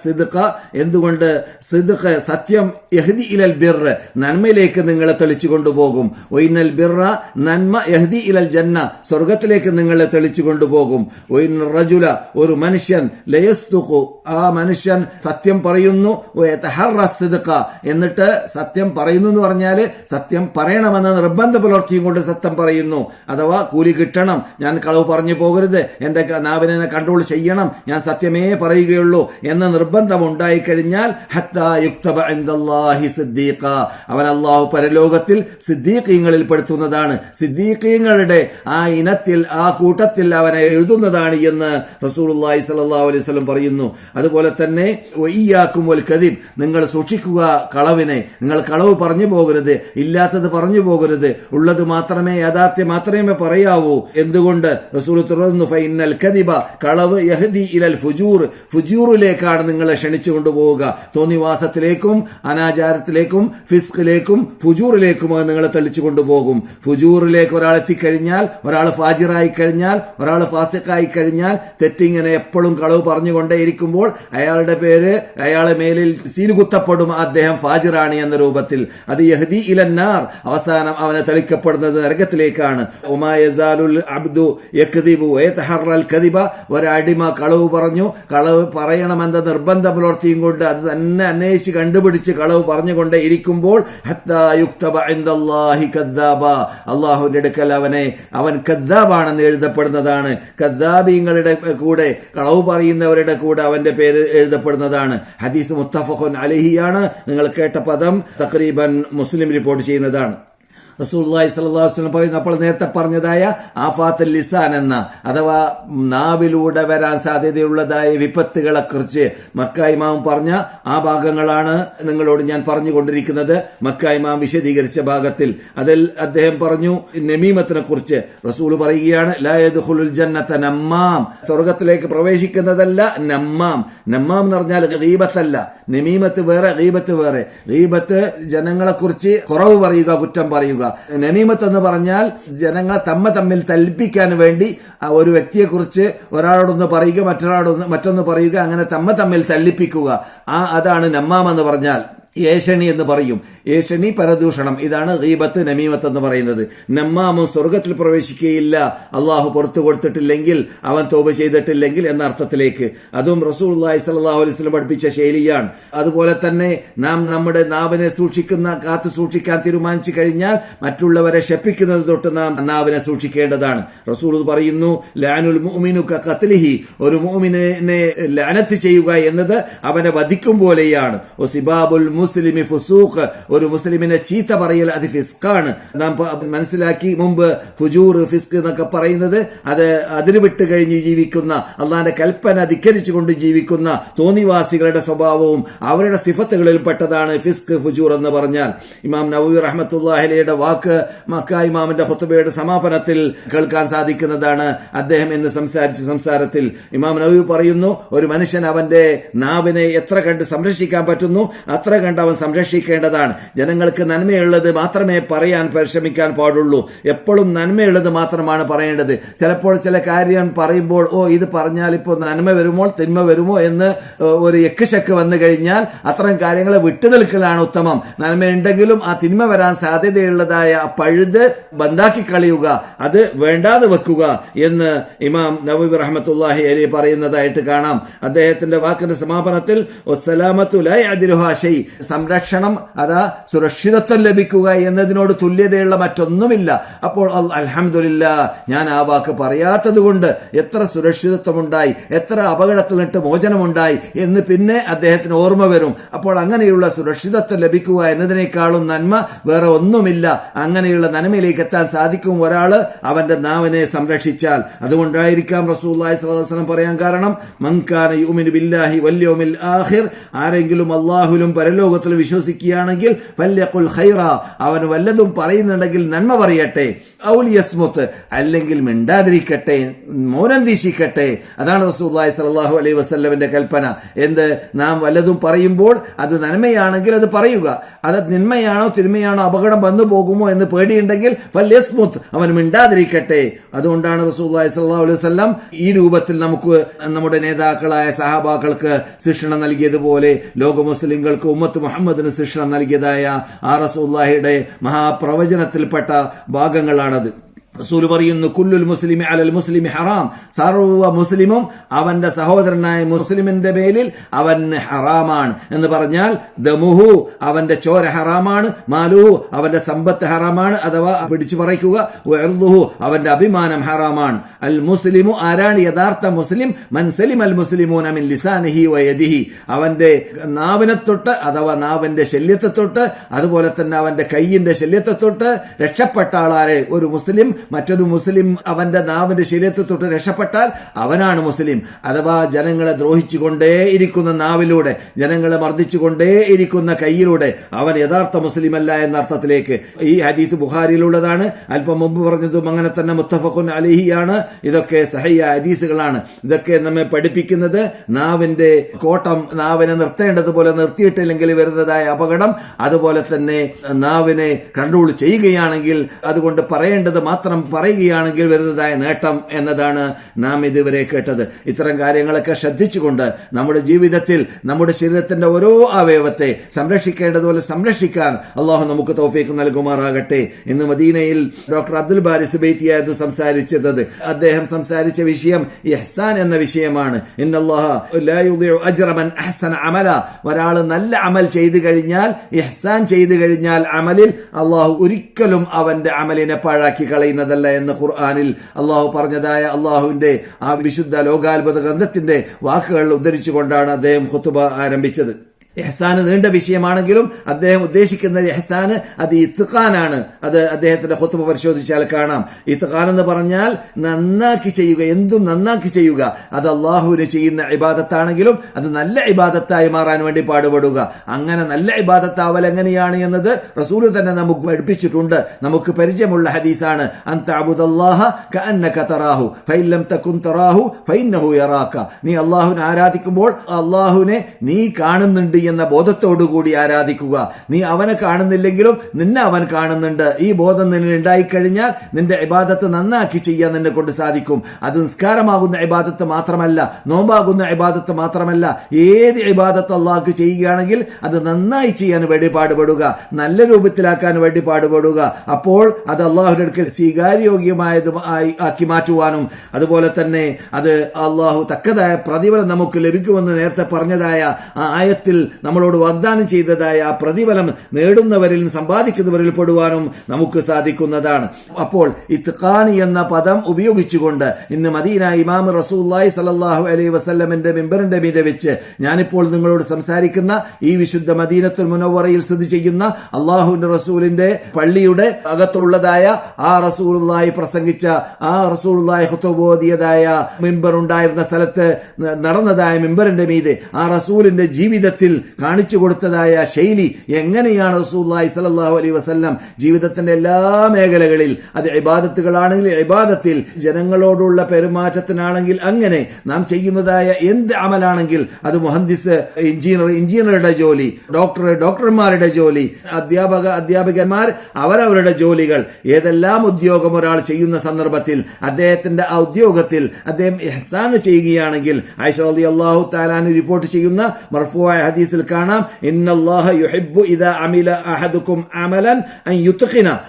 Speaker 2: എന്തുകൊണ്ട് സിദ്ഖ് സത്യം യഹ്ദി ഇലൽ ബിർ നന്മയിലേക്ക് നിങ്ങളെ തെളിച്ചു കൊണ്ടുപോകും ഒയിനൽ ബിറ നന്മ യഹ്ദി ഇലൽ ജന്ന സ്വർഗത്തിലേക്ക് നിങ്ങളെ തെളിച്ചു കൊണ്ടുപോകും ഒയിൻ റജുല ഒരു മനുഷ്യൻ ലയസ്തുഖു ആ മനുഷ്യൻ സത്യം പറയുന്നു. എന്നിട്ട് സത്യം പറയുന്നു എന്ന് പറഞ്ഞാൽ സത്യം പറയണമെന്ന് നിർബന്ധ പുലർത്തിയും കൊണ്ട് സത്യം പറയുന്നു. അഥവാ കൂലി കിട്ടണം. ഞാൻ കളവ് പറഞ്ഞു പോകരുത്. എന്റെ നാവിനെ കൺട്രോൾ ചെയ്യണം. ഞാൻ സത്യമേ പറയുകയുള്ളൂ എന്ന നിർബന്ധം ഉണ്ടായിക്കഴിഞ്ഞാൽ അവൻ അള്ളാഹു പരലോകത്തിൽ സിദ്ദീഖീങ്ങളിൽ പെടുത്തുന്നതാണ്. സിദ്ദീഖീങ്ങളുടെ ആ ഇനത്തിൽ ആ കൂട്ടത്തിൽ അവനെ എഴുതുന്നതാണ് എന്ന് റസൂലുള്ളാഹി സ്വല്ലല്ലാഹു അലൈഹി വസല്ലം പറയുന്നു. അതുപോലെ തന്നെ വയ്യാക്കും വൽ കദിബ്. നിങ്ങൾ സൂക്ഷിക്കുക കളവിനെ. നിങ്ങൾ കളവ് പറഞ്ഞു പോകരുത്. ഇല്ലാത്തത് പറഞ്ഞു പോകരുത്. ഉള്ളത് മാത്രമേ യാഥാർത്ഥ്യം മാത്രമേ പറയാവൂ. എന്തുകൊണ്ട്? റസൂൽ തുടർന്നു ഫൈനൽ കദിബ കളവ് യഹദി ഇലൽ ഫുജൂർ. ഫുജൂറിലേക്കാണ് നിങ്ങളെ ക്ഷണിച്ചു കൊണ്ടുപോവുക. തോന്നിവാസത്തിലേക്കും അനാചാരത്തിലേക്കും ഫിസ്കിലേക്കും ഫുജൂറിലേക്കും അത് നിങ്ങളെ തെളിച്ചു കൊണ്ടുപോകും. ഫുജൂറിലേക്ക് ഒരാൾ എത്തിക്കഴിഞ്ഞാൽ ഒരാൾ ഫാജിറായി കഴിഞ്ഞാൽ ഒരാൾ ഫാസിഖായി കഴിഞ്ഞാൽ തെറ്റിങ്ങനെ എപ്പോഴും കളവ് പറഞ്ഞുകൊണ്ടേയിരിക്കുമ്പോൾ അയാളുടെ പേര് അയാളെ മേലിൽ സീലുകുത്തപ്പെടും അദ്ദേഹം ഫാജിറാണി എന്ന രൂപത്തിൽ. അത് യഹദി ഇലന്നാർ അവസാനം അവനെ തെളിക്കപ്പെടുന്നത് നരകത്തിലേക്കാണ് ഉമായസാലുൽ അബ്ദു യക്തിബു വയതഹറൽ കദിബ? ഒരടിമ കളവ് പറഞ്ഞു. കളവ് പറയണമെന്ന നിർബന്ധം പുലർത്തിയും കൊണ്ട് അത് തന്നെ അന്വേഷിച്ച് കണ്ടുപിടിച്ച് കളവ് പറഞ്ഞുകൊണ്ടേ ഇരിക്കുമ്പോൾ അള്ളാഹുവിന്റെ അടുക്കൽ അവനെ അവൻ കദ്ദാബാണെന്ന് എഴുതപ്പെടുന്നതാണ്. കദ്ദാബീങ്ങളുടെ കൂടെ കളവ് പറയുന്നവരുടെ കൂടെ അവന്റെ പേര് എഴുതപ്പെടുന്നതാണ്. ഹദീസ് മുത്തഫഖുൻ അലഹിയാണ്. നിങ്ങൾ കേട്ട പദം തക്രീബൻ മുസ്ലിം റിപ്പോർട്ട് ചെയ്യുന്നതാണ്. റസൂല്ലായി വസല്ലം പറയുന്നു അപ്പോൾ നേരത്തെ പറഞ്ഞതായ ആഫാത്തുൽ ലിസാൻ എന്ന അഥവാ നാവിലൂടെ വരാൻ സാധ്യതയുള്ളതായ വിപത്തുകളെ കുറിച്ച് മക്ക പറഞ്ഞ ആ ഭാഗങ്ങളാണ് നിങ്ങളോട് ഞാൻ പറഞ്ഞുകൊണ്ടിരിക്കുന്നത്. മക്ക വിശദീകരിച്ച ഭാഗത്തിൽ അതിൽ അദ്ദേഹം പറഞ്ഞു നമീമത്തിനെ കുറിച്ച് റസൂൽ പറയുകയാണ് ലാ യദ്ഖുലുൽ ജന്നത നമ്മാം സ്വർഗത്തിലേക്ക് പ്രവേശിക്കുന്നതല്ല നമ്മാം. നമ്മാം എന്ന് പറഞ്ഞാൽ ഗീബത്തല്ല. നമീമത്ത് വേറെ റീബത്ത് വേറെ. റീബത്ത് ജനങ്ങളെ കുറിച്ച് കുറവ് പറയുക കുറ്റം പറയുക. നമീമത്ത് എന്ന് പറഞ്ഞാൽ ജനങ്ങളെ തമ്മ തമ്മിൽ തൽപ്പിക്കാൻ വേണ്ടി ഒരു വ്യക്തിയെ കുറിച്ച് ഒരാളോടൊന്ന് പറയുക മറ്റൊരാളൊന്ന് മറ്റൊന്ന് പറയുക അങ്ങനെ തമ്മ തമ്മിൽ തല്ലിപ്പിക്കുക. ആ അതാണ് നമ്മാം എന്ന് പറഞ്ഞാൽ. ഏഷണി എന്ന് പറയും. ഏഷണി പരദൂഷണം. ഇതാണ് ഗീബത്ത് നമീമത്ത് എന്ന് പറയുന്നത്. നമ്മാമം സ്വർഗത്തിൽ പ്രവേശിക്കുകയില്ല. അള്ളാഹു പുറത്തു കൊടുത്തിട്ടില്ലെങ്കിൽ അവൻ തോപ ചെയ്തിട്ടില്ലെങ്കിൽ എന്ന അർത്ഥത്തിലേക്ക്. അതും റസൂൽ സലാഹു അലൈഹി സ്വലം പഠിപ്പിച്ച ശൈലിയാണ്. അതുപോലെ തന്നെ നാം നമ്മുടെ നാവിനെ സൂക്ഷിക്കുന്ന കാത്തു സൂക്ഷിക്കാൻ തീരുമാനിച്ചു കഴിഞ്ഞാൽ മറ്റുള്ളവരെ ശപ്പിക്കുന്നത് തൊട്ട് നാം നാവിനെ സൂക്ഷിക്കേണ്ടതാണ്. റസൂൽ പറയുന്നു ലാനുൽ മുഅ്മിനു കത്ലിഹി ഒരു മുഅ്മിനെ ലാനത്ത് ചെയ്യുക എന്നത് അവനെ വധിക്കും പോലെയാണ്. ഒ സിബാബുൽ മുസ്ലിമി ഫുസൂഖ് ഒരു മുസ്ലിമിനെ ചീത്ത പറയൽ അത് ഫിസ്ക്കാണ് നാം മനസ്സിലാക്കി മുമ്പ് ഫുജൂർ ഫിസ്ക് എന്നൊക്കെ പറയുന്നത് അത് അതിന് വിട്ട് കഴിഞ്ഞ് ജീവിക്കുന്ന അള്ളാന്റെ കൽപ്പന ധിക്കരിച്ചുകൊണ്ട് ജീവിക്കുന്ന തോന്നിവാസികളുടെ സ്വഭാവവും അവരുടെ സിഫത്തുകളിൽ പെട്ടതാണ് ഫിസ്ക് ഫുജൂർ എന്ന് പറഞ്ഞാൽ. ഇമാം നവീർ റഹ്മത്തുല്ലാഹിലയുടെ വാക്ക് മക്ക ഇമാമിന്റെ ഹൊത്തുബയുടെ സമാപനത്തിൽ കേൾക്കാൻ സാധിക്കുന്നതാണ് അദ്ദേഹം എന്ന് സംസാരിച്ച സംസാരത്തിൽ. ഇമാം നബി പറയുന്നു ഒരു മനുഷ്യൻ അവന്റെ നാവിനെ എത്ര കണ്ട് സംരക്ഷിക്കാൻ പറ്റുന്നു അത്ര കണ്ട് അവൻ സംരക്ഷിക്കേണ്ടതാണ്. ജനങ്ങൾക്ക് നന്മയുള്ളത് മാത്രമേ പറയാൻ പരിശ്രമിക്കാൻ പാടുള്ളൂ. എപ്പോഴും നന്മയുള്ളത് മാത്രമാണ് പറയേണ്ടത്. ചിലപ്പോൾ ചില കാര്യം പറയുമ്പോൾ ഓ ഇത് പറഞ്ഞാൽ ഇപ്പോൾ നന്മ വരുമോ തിന്മ വരുമോ? എന്ന് ഒരു എക്കുശക്ക് വന്നു കഴിഞ്ഞാൽ അത്തരം കാര്യങ്ങളെ വിട്ടുനിൽക്കലാണ് ഉത്തമം. നന്മയുണ്ടെങ്കിലും ആ തിന്മ വരാൻ സാധ്യതയുള്ളതായ പഴുത് ബന്ധാക്കി കളയുക അത് വേണ്ടാതെ വെക്കുക എന്ന് ഇമാം നബീബ് റഹമത്തല്ലാഹി അലി പറയുന്നതായിട്ട് കാണാം. അദ്ദേഹത്തിന്റെ വാക്കിന്റെ സമാപനത്തിൽ. സംരക്ഷണം അതാ സുരക്ഷിതത്വം ലഭിക്കുക എന്നതിനോട് തുല്യതയുള്ള മറ്റൊന്നുമില്ല. അപ്പോൾ അലഹമില്ല ഞാൻ ആ വാക്ക് പറയാത്തത് കൊണ്ട് എത്ര സുരക്ഷിതത്വമുണ്ടായി എത്ര അപകടത്തിൽ നിന്നിട്ട് മോചനമുണ്ടായി എന്ന് പിന്നെ അദ്ദേഹത്തിന് ഓർമ്മ വരും. അപ്പോൾ അങ്ങനെയുള്ള സുരക്ഷിതത്വം ലഭിക്കുക എന്നതിനേക്കാളും നന്മ വേറെ ഒന്നുമില്ല. അങ്ങനെയുള്ള നന്മയിലേക്ക് എത്താൻ സാധിക്കും ഒരാൾ അവന്റെ നാവിനെ സംരക്ഷിച്ചാൽ. അതുകൊണ്ടായിരിക്കാം റസൂല്ലായി സ്വലം പറയാൻ കാരണം മങ്കാന യുമിൻ ബില്ലാഹി വല്യോമിൽ ആഹിർ ആരെങ്കിലും അള്ളാഹുലും പരലോകത്തിലും വിശ്വസിക്കുകയാണെങ്കിൽ വല്യഖുൽ ഖൈറ അവൻ വല്ലതും പറയുന്നുണ്ടെങ്കിൽ നന്മ പറയട്ടെ. ഔലിയസ്മുത്ത് അല്ലെങ്കിൽ മിണ്ടാതിരിക്കട്ടെ മൗനം വീശിക്കട്ടെ. അതാണ് റസൂല്ലായി സലാഹു അലൈഹി വസ്ല്ലമിന്റെ കൽപ്പന. എന്ത്? നാം വല്ലതും പറയുമ്പോൾ അത് നന്മയാണെങ്കിൽ അത് പറയുക. അത് നിന്മയാണോ തിന്മയാണോ അപകടം വന്നു പോകുമോ എന്ന് പേടിയുണ്ടെങ്കിൽ വല്യസ്മുത്ത് അവൻ മിണ്ടാതിരിക്കട്ടെ. അതുകൊണ്ടാണ് റസൂല്ലായി സല്ലാഹു അലൈഹി വസ്ലം ഈ രൂപത്തിൽ നമുക്ക് നമ്മുടെ നേതാക്കളായ സഹാബാക്കൾക്ക് ശിക്ഷണം നൽകിയതുപോലെ ലോക മുസ്ലിങ്ങൾക്ക് ഉമ്മത്ത് മുഹമ്മദിന് ശിക്ഷണം നൽകിയതായ ആ റസൂല്ലാഹിയുടെ മഹാപ്രവചനത്തിൽപ്പെട്ട ஆனது. റസൂൽ പറയുന്നു കുല്ലുൽ മുസ്ലിമി അലൽ മുസ്ലിമി ഹറാം. സർവ മുസ്ലിമും അവന്റെ സഹോദരനായ മുസ്ലിമിന്റെ മേലിൽ അവൻ ഹറാമാണ് എന്ന് പറഞ്ഞാൽ ദമുഹു അവന്റെ ചോര ഹറാമാണ് മാലുഹു അവന്റെ സമ്പത്ത് ഹറാമാണ് അഥവാ പിടിച്ചു പറയ്ക്കുക വെറുതുഹു അവന്റെ അഭിമാനം ഹറാമാണ്. അൽ മുസ്ലിമു ആരാണ് യഥാർത്ഥ മുസ്ലിം? മൻസലിം അൽ മുസ്ലിമൂന മിൻ ലിസാനിഹി വയദിഹി അവന്റെ നാവിനെ തൊട്ട് അഥവാ നാവിന്റെ ശല്യത്തെ തൊട്ട് അതുപോലെ തന്നെ അവന്റെ കയ്യിന്റെ ശല്യത്തെ തൊട്ട് രക്ഷപ്പെട്ട ആളാരെ ഒരു മുസ്ലിം മറ്റൊരു മുസ്ലിം അവന്റെ നാവിന്റെ ശരീരത്തെ തൊട്ട് രക്ഷപ്പെട്ടാൽ അവനാണ് മുസ്ലിം. അഥവാ ജനങ്ങളെ ദ്രോഹിച്ചുകൊണ്ടേ ഇരിക്കുന്ന നാവിലൂടെ ജനങ്ങളെ മർദ്ദിച്ചുകൊണ്ടേ ഇരിക്കുന്ന കയ്യിലൂടെ അവൻ യഥാർത്ഥ മുസ്ലിം അല്ല എന്ന അർത്ഥത്തിലേക്ക് ഈ ഹദീസ് ബുഹാരിയിലുള്ളതാണ് അല്പം മുമ്പ് പറഞ്ഞതും അങ്ങനെ തന്നെ മുത്തഫഖുൻ അലിഹിയാണ്. ഇതൊക്കെ സഹയ്യ ഹദീസുകളാണ്. ഇതൊക്കെ നമ്മെ പഠിപ്പിക്കുന്നത് നാവിന്റെ കോട്ടം നാവിനെ നിർത്തേണ്ടതുപോലെ നിർത്തിയിട്ടില്ലെങ്കിൽ വരുന്നതായ അപകടം. അതുപോലെ തന്നെ നാവിനെ കൺട്രോൾ ചെയ്യുകയാണെങ്കിൽ അതുകൊണ്ട് പറയേണ്ടത് മാത്രം പറയുകയാണെങ്കിൽ വരുന്നതായ നേട്ടം എന്നതാണ് നാം ഇതുവരെ കേട്ടത്. ഇത്തരം കാര്യങ്ങളൊക്കെ ശ്രദ്ധിച്ചുകൊണ്ട് നമ്മുടെ ജീവിതത്തിൽ നമ്മുടെ ശരീരത്തിന്റെ ഓരോ അവയവത്തെ സംരക്ഷിക്കേണ്ടതുപോലെ സംരക്ഷിക്കാൻ അള്ളാഹു നമുക്ക് തോഫീക്ക് നൽകുമാറാകട്ടെ. ഇന്ന് മദീനയിൽ ഡോക്ടർ അബ്ദുൽ ബാരിസ് സുബൈത്തിയായിരുന്നു സംസാരിച്ചത്. അദ്ദേഹം സംസാരിച്ച വിഷയം ഇഹ്സാൻ എന്ന വിഷയമാണ്. അമല. ഒരാൾ നല്ല അമൽ ചെയ്തു കഴിഞ്ഞാൽ ഇഹ്സാൻ ചെയ്തു കഴിഞ്ഞാൽ അമലിൽ അള്ളാഹു ഒരിക്കലും അവന്റെ അമലിനെ പാഴാക്കി കളയുന്നതല്ല എന്ന് ഖുർആാനിൽ അള്ളാഹു പറഞ്ഞതായ അള്ളാഹുവിന്റെ ആ വിശുദ്ധ ലോകാത്ഭുത ഗ്രന്ഥത്തിന്റെ വാക്കുകൾ ഉദ്ധരിച്ചുകൊണ്ടാണ് അദ്ദേഹം ഖുത്തുബ ആരംഭിച്ചത്. എഹ്സാന് നീണ്ട വിഷയമാണെങ്കിലും അദ്ദേഹം ഉദ്ദേശിക്കുന്ന എഹ്സാന് അത് ഇത്തുഖാനാണ് അത് അദ്ദേഹത്തിന്റെ ഹൊത്തുമ പരിശോധിച്ചാൽ കാണാം. ഇത്തുഖാൻ എന്ന് പറഞ്ഞാൽ നന്നാക്കി ചെയ്യുക എന്തും നന്നാക്കി ചെയ്യുക. അത് അള്ളാഹുവിന് ചെയ്യുന്ന ഇബാദത്താണെങ്കിലും അത് നല്ല ഇബാദത്തായി മാറാൻ വേണ്ടി പാടുപെടുക. അങ്ങനെ നല്ല ഇബാദത്താവൽ എങ്ങനെയാണ് എന്നത് റസൂൽ തന്നെ നമുക്ക് പഠിപ്പിച്ചിട്ടുണ്ട്. നമുക്ക് പരിചയമുള്ള ഹദീസാണ്. നീ അള്ളാഹുവിനെ ആരാധിക്കുമ്പോൾ അള്ളാഹുവിനെ നീ കാണുന്നുണ്ട് എന്ന ബോധത്തോടുകൂടി ആരാധിക്കുക. നീ അവനെ കാണുന്നില്ലെങ്കിലും നിന്നെ അവൻ കാണുന്നുണ്ട്. ഈ ബോധം നിന്നിൽ ഉണ്ടായിക്കഴിഞ്ഞാൽ നിന്റെ ഇബാദത്ത് നന്നാക്കി ചെയ്യാൻ നിന്നെ കൊണ്ട് സാധിക്കും. അത് നിസ്കാരമാകുന്ന ഇബാദത്ത് മാത്രമല്ല നോമ്പാകുന്ന ഇബാദത്ത് മാത്രമല്ല ഏത് ഇബാദത്ത് അള്ളാഹ് ചെയ്യുകയാണെങ്കിൽ അത് നന്നായി ചെയ്യാൻ വേണ്ടി പാടുപെടുക നല്ല രൂപത്തിലാക്കാൻ വേണ്ടി പാടുപെടുക. അപ്പോൾ അത് അള്ളാഹുവിന്റെ അടുക്കൽ സ്വീകാര്യോഗ്യമായത് ആക്കി മാറ്റുവാനും അതുപോലെ തന്നെ അത് അള്ളാഹു തക്കതായ പ്രതിഫലം നമുക്ക് ലഭിക്കുമെന്ന് നേരത്തെ പറഞ്ഞതായ ആ ആയത്തിൽ നമ്മളോട് വാഗ്ദാനം ചെയ്തതായ ആ പ്രതിഫലം നേടുന്നവരിൽ സമ്പാദിക്കുന്നവരിൽ പെടുവാനും നമുക്ക് സാധിക്കുന്നതാണ്. അപ്പോൾ ഇത്ഖാനി എന്ന പദം ഉപയോഗിച്ചുകൊണ്ട് ഇന്ന് മദീന ഇമാം റസൂല്ലായി സലല്ലാഹു അലൈ വസ്ല്ലമിന്റെ മെമ്പറിന്റെ മീതെ വെച്ച് ഞാനിപ്പോൾ നിങ്ങളോട് സംസാരിക്കുന്ന ഈ വിശുദ്ധ മദീനത്തുൽ മുനവറയിൽ സ്ഥിതി ചെയ്യുന്ന അള്ളാഹുവിന്റെ റസൂലിന്റെ പള്ളിയുടെ അകത്തുള്ളതായ ആ റസൂലുള്ളായി പ്രസംഗിച്ച ആ റസൂലുള്ളായി ഹുത്തുബോധിയതായ മെമ്പർ ഉണ്ടായിരുന്ന സ്ഥലത്ത് നടന്നതായ മെമ്പറിന്റെ മീതെ ആ റസൂലിന്റെ ജീവിതത്തിൽ കാണിച്ചു കൊടുത്തതായ ശൈലി എങ്ങനെയാണ് റസൂല്ലായി സലല്ലാഹു അലൈ വസ്ല്ലാം ജീവിതത്തിന്റെ എല്ലാ മേഖലകളിൽ അത് ഇബാദത്തുകളാണെങ്കിൽ ഇബാദത്തിൽ ജനങ്ങളോടുള്ള പെരുമാറ്റത്തിനാണെങ്കിൽ അങ്ങനെ നാം ചെയ്യുന്നതായ എന്ത് അമലാണെങ്കിൽ അത് മുഹന്ദിസ് എഞ്ചിനീയർ എഞ്ചിനീയറുടെ ജോലി ഡോക്ടർ ഡോക്ടർമാരുടെ ജോലി അധ്യാപക അധ്യാപകന്മാർ അവരവരുടെ ജോലികൾ ഏതെല്ലാം ഉദ്യോഗം ഒരാൾ ചെയ്യുന്ന സന്ദർഭത്തിൽ അദ്ദേഹത്തിന്റെ ആ ഉദ്യോഗത്തിൽ അദ്ദേഹം ഇഹ്സാൻ ചെയ്യുകയാണെങ്കിൽ ഐഷ അള്ളാഹു താലാൻ റിപ്പോർട്ട് ചെയ്യുന്ന മർഫുവായ ഹദീസിൽ കാണാം യുഹിബ്ബു ഇദാ അമില അമലൻ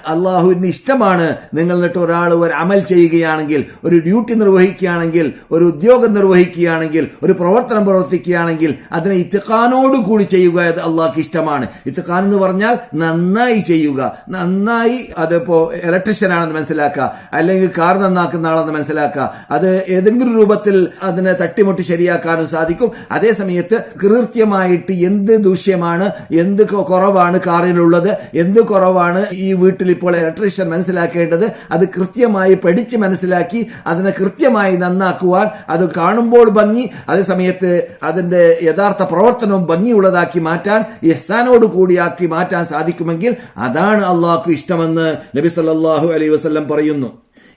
Speaker 2: അള്ളാഹുവിന് ഇഷ്ടമാണ് നിങ്ങൾ എന്നിട്ട് ഒരാൾ ഒരു അമൽ ചെയ്യുകയാണെങ്കിൽ ഒരു ഡ്യൂട്ടി നിർവഹിക്കുകയാണെങ്കിൽ ഒരു ഉദ്യോഗം നിർവഹിക്കുകയാണെങ്കിൽ ഒരു പ്രവർത്തനം പ്രവർത്തിക്കുകയാണെങ്കിൽ അതിനെ ഇത്തഖാനോട് കൂടി ചെയ്യുക അത് അള്ളാഹ്ക്ക് ഇഷ്ടമാണ്. ഇത്തഖാൻ എന്ന് പറഞ്ഞാൽ നന്നായി ചെയ്യുക. നന്നായി അതിപ്പോ ഇലക്ട്രീഷ്യൻ ആണെന്ന് മനസ്സിലാക്കുക. അല്ലെങ്കിൽ കാർ നന്നാക്കുന്ന ആളെന്ന് മനസ്സിലാക്കുക. അത് ഏതെങ്കിലും രൂപത്തിൽ അതിനെ തട്ടിമുട്ടി ശരിയാക്കാനും സാധിക്കും. അതേ സമയത്ത് കൃത്യമായിട്ട് എന്ത് ദൂഷ്യമാണ് എന്ത് കുറവാണ് കാറിലുള്ളത് എന്ത് കുറവാണ് ഈ വീട്ടിൽ ഇപ്പോൾ ഇലക്ട്രീഷ്യൻ മനസ്സിലാക്കേണ്ടത് അത് കൃത്യമായി പഠിച്ച് മനസ്സിലാക്കി അതിനെ കൃത്യമായി നന്നാക്കുവാൻ അത് കാണുമ്പോൾ ഭംഗി അതേ സമയത്ത് അതിന്റെ യഥാർത്ഥ പ്രവർത്തനവും ഭംഗിയുള്ളതാക്കി മാറ്റാൻ ഇഹ്സാനോട് കൂടിയാക്കി മാറ്റാൻ സാധിക്കുമെങ്കിൽ അതാണ് അള്ളാഹ്ക്ക് ഇഷ്ടമെന്ന് നബി സല്ലാഹു അലൈഹി വസല്ലം പറയുന്നു.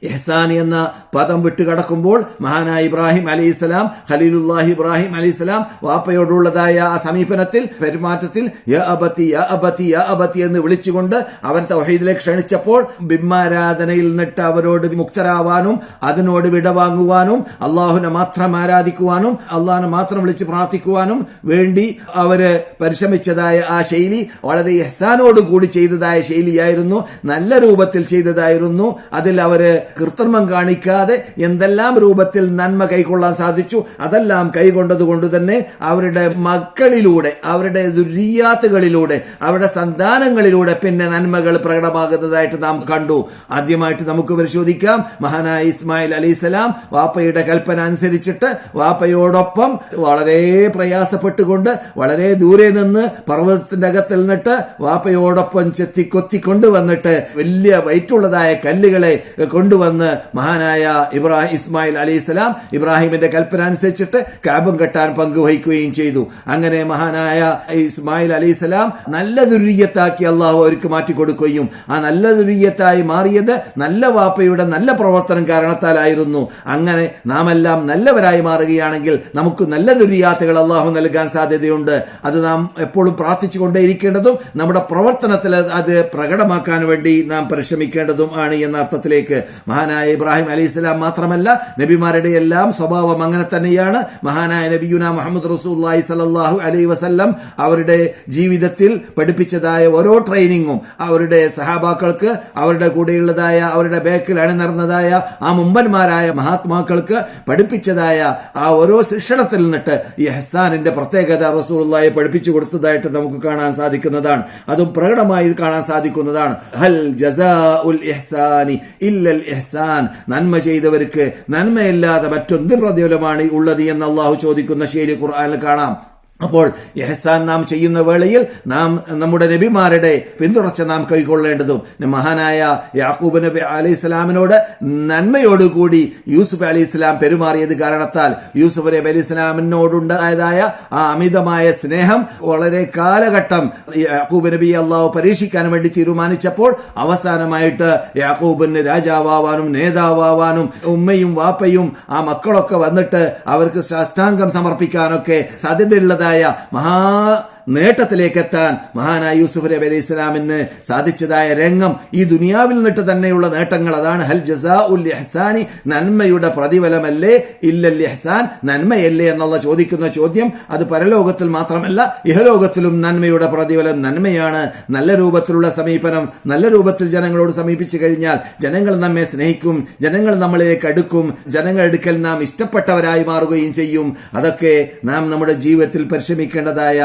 Speaker 2: ഇഹ്സാൻ എന്ന പദം വിട്ടുകടക്കുമ്പോൾ മഹാനായ ഇബ്രാഹിം അലൈഹിസ്സലാം ഖലീലുല്ലാഹി ഇബ്രാഹിം അലൈഹിസ്സലാം വാപ്പയോടുള്ളതായ ആ സമീപനത്തിൽ പെരുമാറ്റത്തിൽ യ അബത്തി യ അബത്തി യ അബത്തി എന്ന് വിളിച്ചുകൊണ്ട് അവർ തൗഹീദിലേക്ക് ക്ഷണിച്ചപ്പോൾ ബിംബാരാധനയിൽ നിന്നിട്ട് അവരോട് മുക്തരാവാനും അതിനോട് വിടവാങ്ങുവാനും അള്ളാഹുനെ മാത്രം ആരാധിക്കുവാനും അള്ളാഹിനെ മാത്രം വിളിച്ച് പ്രാർത്ഥിക്കുവാനും വേണ്ടി അവർ പരിശ്രമിച്ചതായ ആ ശൈലി വളരെ എഹ്സാനോടുകൂടി ചെയ്തതായ ശൈലിയായിരുന്നു നല്ല രൂപത്തിൽ ചെയ്തതായിരുന്നു. അതിൽ അവർ കൃത്രിമം കാണിക്കാതെ എന്തെല്ലാം രൂപത്തിൽ നന്മ കൈക്കൊള്ളാൻ സാധിച്ചു അതെല്ലാം കൈകൊണ്ടത് കൊണ്ട് തന്നെ അവരുടെ മക്കളിലൂടെ അവരുടെ ദുരിയാത്തുകളിലൂടെ അവരുടെ സന്താനങ്ങളിലൂടെ പിന്നെ നന്മകൾ പ്രകടമാകുന്നതായിട്ട് നാം കണ്ടു. ആദ്യമായിട്ട് നമുക്ക് പരിശോധിക്കാം. മഹാനായ ഇസ്മായിൽ അലിസ്ലാം വാപ്പയുടെ കൽപ്പന അനുസരിച്ചിട്ട് വാപ്പയോടൊപ്പം വളരെ പ്രയാസപ്പെട്ടുകൊണ്ട് വളരെ ദൂരെ നിന്ന് പർവതത്തിന്റെ അകത്തിൽ നിന്നിട്ട് വാപ്പയോടൊപ്പം ചെത്തി കൊത്തിക്കൊണ്ട് വന്നിട്ട് വലിയ വയറ്റുള്ളതായ കല്ലുകളെ കൊണ്ടുവന്ന് മഹാനായ ഇബ്രാഹിം ഇസ്മായിൽ അലി ഇസ്ലാം ഇബ്രാഹിമിന്റെ കൽപ്പന അനുസരിച്ചിട്ട് കാബം കെട്ടാൻ പങ്കുവഹിക്കുകയും ചെയ്തു. അങ്ങനെ മഹാനായ ഇസ്മായിൽ അലി ഇസ്ലാം നല്ല ദുരീയത്താക്കി അള്ളാഹു അവർക്ക് മാറ്റിക്കൊടുക്കുകയും ആ നല്ല ദുരീയത്തായി മാറിയത് നല്ല വാപ്പയുടെ നല്ല പ്രവർത്തനം കാരണത്താലായിരുന്നു. അങ്ങനെ നാം എല്ലാം നല്ലവരായി മാറുകയാണെങ്കിൽ നമുക്ക് നല്ല ദുരിയാത്തകൾ അള്ളാഹു നൽകാൻ സാധ്യതയുണ്ട്. അത് നാം എപ്പോഴും പ്രാർത്ഥിച്ചുകൊണ്ടേയിരിക്കേണ്ടതും നമ്മുടെ പ്രവർത്തനത്തിൽ അത് പ്രകടമാക്കാൻ വേണ്ടി നാം പരിശ്രമിക്കേണ്ടതും ആണ് എന്ന അർത്ഥത്തിലേക്ക് മഹാനായ ഇബ്രാഹിം അലി ഇസ്ലാം മാത്രമല്ല നബിമാരുടെ എല്ലാം സ്വഭാവം അങ്ങനെ തന്നെയാണ്. മഹാനായ നബിയുന മുഹമ്മദ് റസൂല്ലായി സലല്ലാഹു അലൈ വസല്ലം അവരുടെ ജീവിതത്തിൽ പഠിപ്പിച്ചതായ ഓരോ ട്രെയിനിങ്ങും അവരുടെ സഹാബാക്കൾക്ക് അവരുടെ കൂടെയുള്ളതായ അവരുടെ ബേക്കിൽ അണിനിറന്നതായ ആ മുമ്പന്മാരായ മഹാത്മാക്കൾക്ക് പഠിപ്പിച്ചതായ ആ ഓരോ ശിക്ഷണത്തിൽ നിന്നിട്ട് ഈ ഹസാനിന്റെ പ്രത്യേകത റസൂലുള്ളാഹി പഠിപ്പിച്ചു കൊടുത്തതായിട്ട് നമുക്ക് കാണാൻ സാധിക്കുന്നതാണ്. അതും പ്രകടമായി കാണാൻ സാധിക്കുന്നതാണ്. ഹൽ ജസാ ഉൽ ഇഹ്സാനി ഇല്ലൽ ഇഹ്സാൻ നന്മ ചെയ്തവർക്ക് നന്മയല്ലാതെ മറ്റൊന്ത് പ്രതിഫലമാണ് ഉള്ളത് എന്ന് അള്ളാഹു ചോദിക്കുന്ന ശൈലി ഖുർആനിൽ കാണാം. അപ്പോൾ എഹസാൻ നാം ചെയ്യുന്ന വേളയിൽ നാം നമ്മുടെ നബിമാരുടെ പിന്തുടർച്ച നാം കൈക്കൊള്ളേണ്ടതും. മഹാനായ യാക്കൂബ് നബി അലൈഹി ഇസ്ലാമിനോട് നന്മയോടുകൂടി യൂസുഫ് അലി ഇസ്ലാം പെരുമാറിയത് കാരണത്താൽ യൂസുഫ് നബി അലി ഇസ്ലാമിനോടുണ്ടായതായ ആ അമിതമായ സ്നേഹം വളരെ കാലഘട്ടം യാക്കൂബ് നബി അള്ളാഹു പരീക്ഷിക്കാൻ വേണ്ടി തീരുമാനിച്ചപ്പോൾ അവസാനമായിട്ട് യാക്കൂബിന് രാജാവാനും നേതാവാനും ഉമ്മയും വാപ്പയും ആ മക്കളൊക്കെ വന്നിട്ട് അവർക്ക് സാഷ്ടാംഗം സമർപ്പിക്കാനൊക്കെ സാധ്യതയുള്ളതായ മഹാ നേട്ടത്തിലേക്ക് എത്താൻ മഹാനായ യൂസുഫ് നബി അലൈഹി ഇസ്ലാമിന് സാധിച്ചതായ രംഗം ഈ ദുനിയാവിൽ നിന്നിട്ട് തന്നെയുള്ള നേട്ടങ്ങൾ അതാണ്. ഹൽ ജസാ ഉൽ ഇഹ്സാനി നന്മയുടെ പ്രതിഫലമല്ലേ? ഇല്ലൽ ഇഹ്സാൻ നന്മയല്ലേ എന്നുള്ള ചോദിക്കുന്ന ചോദ്യം അത് പരലോകത്തിൽ മാത്രമല്ല ഇഹലോകത്തിലും നന്മയുടെ പ്രതിഫലം നന്മയാണ്. നല്ല രൂപത്തിലുള്ള സമീപനം നല്ല രൂപത്തിൽ ജനങ്ങളോട് സമീപിച്ചു കഴിഞ്ഞാൽ ജനങ്ങൾ നമ്മെ സ്നേഹിക്കും ജനങ്ങൾ നമ്മളിലേക്ക് അടുക്കും ജനങ്ങൾ എടുക്കൽ നാം ഇഷ്ടപ്പെട്ടവരായി മാറുകയും ചെയ്യും. അതൊക്കെ നാം നമ്മുടെ ജീവിതത്തിൽ പരിശ്രമിക്കേണ്ടതായ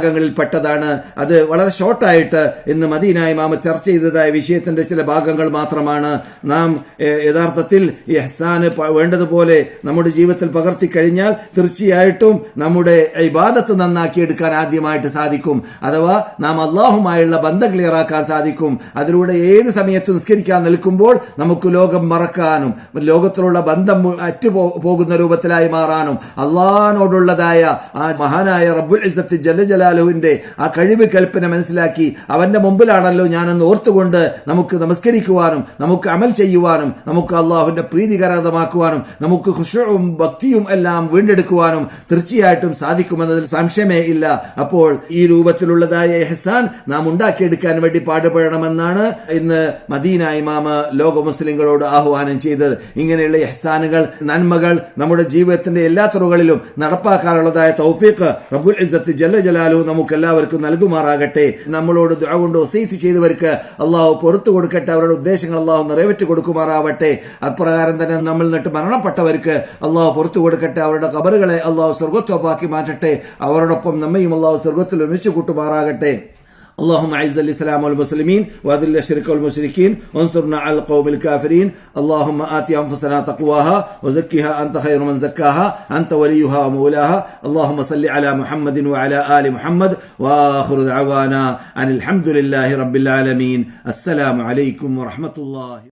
Speaker 2: ഭാഗങ്ങളിൽ പെട്ടതാണ്. അത് വളരെ ഷോർട്ടായിട്ട് ഇന്ന് മദീനായി മാമ ചർച്ച ചെയ്തതായ വിഷയത്തിന്റെ ചില ഭാഗങ്ങൾ മാത്രമാണ്. നാം യഥാർത്ഥത്തിൽ ഈ ഹസാന് വേണ്ടതുപോലെ നമ്മുടെ ജീവിതത്തിൽ പകർത്തി കഴിഞ്ഞാൽ തീർച്ചയായിട്ടും നമ്മുടെ ഇബാദത്ത് നന്നാക്കി എടുക്കാൻ ആദ്യമായിട്ട് സാധിക്കും. അഥവാ നാം അള്ളാഹുമായുള്ള ബന്ധം ക്ലിയറാക്കാൻ സാധിക്കും. അതിലൂടെ ഏത് സമയത്ത് നിസ്കരിക്കാൻ നിൽക്കുമ്പോൾ നമുക്ക് ലോകം മറക്കാനും ലോകത്തിലുള്ള ബന്ധം അറ്റുപോകുന്ന രൂപത്തിലായി മാറാനും അള്ളാഹിനോടുള്ളതായ ആ മഹാനായ റബ്ബുൽ ഇസത്ത് ജലജലാലുവിന്റെ ആ കഴിവ് കൽപ്പന മനസ്സിലാക്കി അവന്റെ മുമ്പിലാണല്ലോ ഞാനെന്ന് ഓർത്തുകൊണ്ട് നമുക്ക് നമസ്കരിക്കുവാനും നമുക്ക് അമൽ ചെയ്യുവാനും നമുക്ക് അള്ളാഹുവിന്റെ പ്രീതികരതമാക്കുവാനും നമുക്ക് ഹുഷവും ഭക്തിയും എല്ലാം വീണ്ടെടുക്കുവാനും തീർച്ചയായിട്ടും സാധിക്കുമെന്നതിൽ സംശയമേ ഇല്ല. അപ്പോൾ ഈ രൂപത്തിലുള്ളതായ എഹസാൻ നാം ഉണ്ടാക്കിയെടുക്കാൻ വേണ്ടി പാടുപെടണമെന്നാണ് ഇന്ന് മദീന ഇമാമ ലോക മുസ്ലിങ്ങളോട് ആഹ്വാനം ചെയ്തത്. ഇങ്ങനെയുള്ള എഹ്സാനുകൾ നന്മകൾ നമ്മുടെ ജീവിതത്തിന്റെ എല്ലാ തുറകളിലും നടപ്പാക്കാനുള്ളതായ തൗഫീഖ് റബുൽ ഇസത്ത് ജല്ല ജലാലു നമുക്ക് എല്ലാവർക്കും നൽകുമാറാകട്ടെ. നമ്മളോട് ദുആ കൊണ്ട് ഒസീത്ത് ചെയ്തവർക്ക് അള്ളാഹു പുറത്തു കൊടുക്കട്ടെ. അവരുടെ ഉദ്ദേശങ്ങൾ അള്ളാഹു നിറവേറ്റി കൊടുക്കുമാറാവട്ടെ. അപ്രകാരം തന്നെ നമ്മൾ നിട്ട് മരണപ്പെട്ടവർക്ക് അള്ളാഹു പുറത്തു കൊടുക്കട്ടെ. അവരുടെ കബറുകളെ അള്ളാഹു സ്വർഗത്തോപ്പാക്കി മാറ്റട്ടെ. അവരോടൊപ്പം നമ്മയും അള്ളാഹു സ്വർഗത്തിൽ ഒന്നിച്ചു കൂട്ടുമാറാകട്ടെ. اللهم اعز الاسلام والمسلمين واذل الشرك والمشركين وانصرنا على القوم الكافرين. اللهم آت أنفسنا تقواها وزكها أنت خير من زكاها أنت وليها ومولاها. اللهم صل على محمد وعلى آل محمد. وآخر دعوانا أن الحمد لله رب العالمين. السلام عليكم ورحمة الله.